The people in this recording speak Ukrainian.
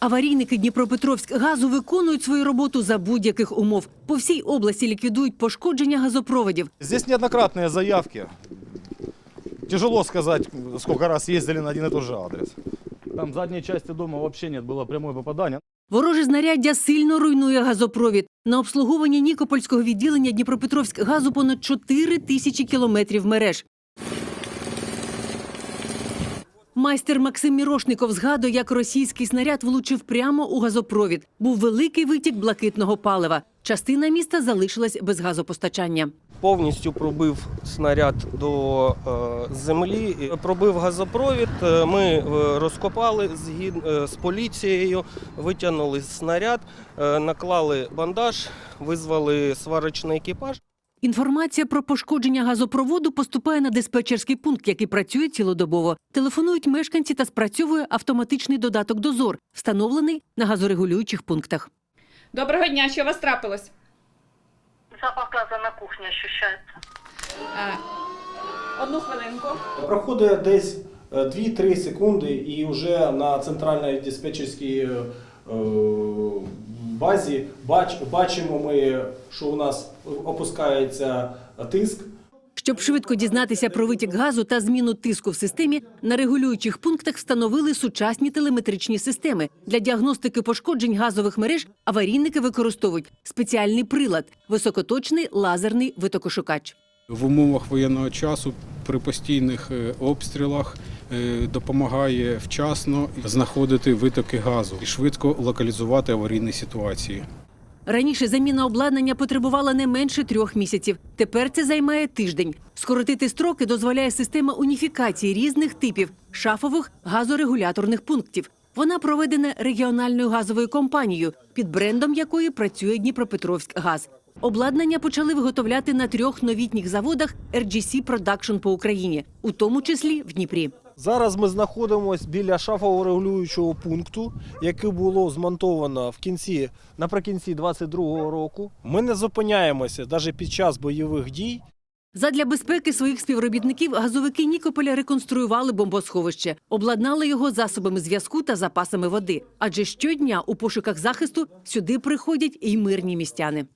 Аварійники Дніпропетровськ газу виконують свою роботу за будь-яких умов. По всій області ліквідують пошкодження газопроводів. Здесь неоднократные заявки. Тяжело сказать, сколько раз ездили на один и тот же адрес. Там в задней части дома вообще нет, было прямое попадание. Вороже знаряддя сильно руйнує газопровід. На обслуговуванні Нікопольського відділення Дніпропетровськ газу понад 4 тисячі кілометрів мереж. Майстер Максим Мірошников згадує, як російський снаряд влучив прямо у газопровід. Був великий витік блакитного палива. Частина міста залишилась без газопостачання. повністю пробив снаряд до е, землі, пробив газопровід. Е, Ми е, розкопали згід, е, з поліцією, витягнули снаряд, наклали бандаж, визвали сварочний екіпаж. Інформація про пошкодження газопроводу поступає на диспетчерський пункт, який працює цілодобово. Телефонують мешканці та спрацьовує автоматичний додаток «Дозор», встановлений на газорегулюючих пунктах. Доброго дня, що у вас трапилось? Запах газа на кухне ощущается. Е, Одну хвилинку. Проходить десь е, 2-3 секунди і вже на центральній диспетчерській е, е, базі бач, бачимо ми, що у нас опускається тиск. Щоб швидко дізнатися про витік газу та зміну тиску в системі, на регулюючих пунктах встановили сучасні телеметричні системи. Для діагностики пошкоджень газових мереж аварійники використовують спеціальний прилад – високоточний лазерний витокошукач. В умовах воєнного часу при постійних е, обстрілах допомагає вчасно знаходити витоки газу і швидко локалізувати аварійні ситуації. Раніше заміна обладнання потребувала не менше трьох місяців. Тепер це займає тиждень. Скоротити строки дозволяє система уніфікації різних типів шафових газорегуляторних пунктів. Вона проведена регіональною газовою компанією, під брендом якої працює Дніпропетровськ газ. Обладнання почали виготовляти на трьох новітніх заводах RGC Production по Україні, у тому числі в Дніпрі. Зараз ми знаходимося біля шафового регулюючого пункту, який було змонтовано в кінці наприкінці 22-го року. Ми не зупиняємося навіть під час бойових дій. Задля безпеки своїх співробітників газовики Нікополя реконструювали бомбосховище, обладнали його засобами зв'язку та запасами води. Адже щодня у пошуках захисту сюди приходять і мирні містяни.